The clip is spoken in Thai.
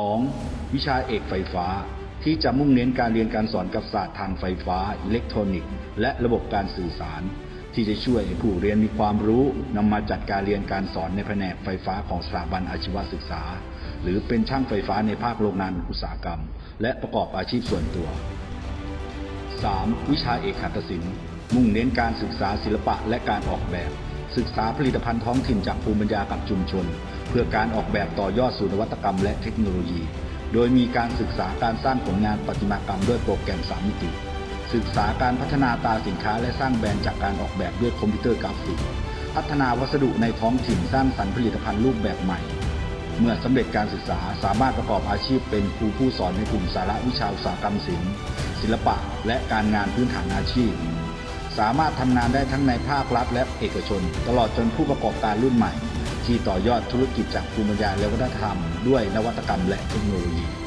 2. วิชาเอกไฟฟ้า ที่จะมุ่งเน้นการเรียนการสอนกับศาสตร์ทางไฟฟ้า อิเล็กทรอนิกส์ และระบบการสื่อสาร ที่จะช่วยให้ผู้เรียนมีความรู้นำมาจัดการเรียนการสอนในแผนกไฟฟ้าของสถาบันอาชีวศึกษา หรือเป็นช่างไฟฟ้าในภาคโรงงานอุตสาหกรรม และประกอบอาชีพส่วนตัว 3. วิชาเอกหัตถศิลป์ มุ่งเน้นการศึกษาศิลปะและการออกแบบ ศึกษาผลิตภัณฑ์ท้องถิ่นจากภูมิปัญญากับชุมชน เพื่อการออกแบบต่อยอดสู่นวัตกรรมและเทคโนโลยี โดยมีการศึกษาการสร้างผลงานประติมากรรมด้วยโปรแกรม3มิติ ศึกษาการพัฒนาตราสินค้าและสร้างแบรนด์จากการออกแบบด้วยคอมพิวเตอร์กราฟิก พัฒนาวัสดุในท้องถิ่นสร้างสรรค์ผลิตภัณฑ์รูปแบบใหม่ เมื่อสำเร็จการศึกษาสามารถประกอบอาชีพเป็นครูผู้สอนในกลุ่มสาระวิชาอุตสาหกรรมศิลป์ศิลปะ และการงานพื้นฐานอาชีพ สามารถทำงานได้ทั้งในภาครัฐและเอกชน ตลอดจนผู้ประกอบการรุ่นใหม่ ที่ต่อยอดธุรกิจจากภูมิปัญญาและวัฒนธรรม ด้วยนวัตกรรมและเทคโนโลยี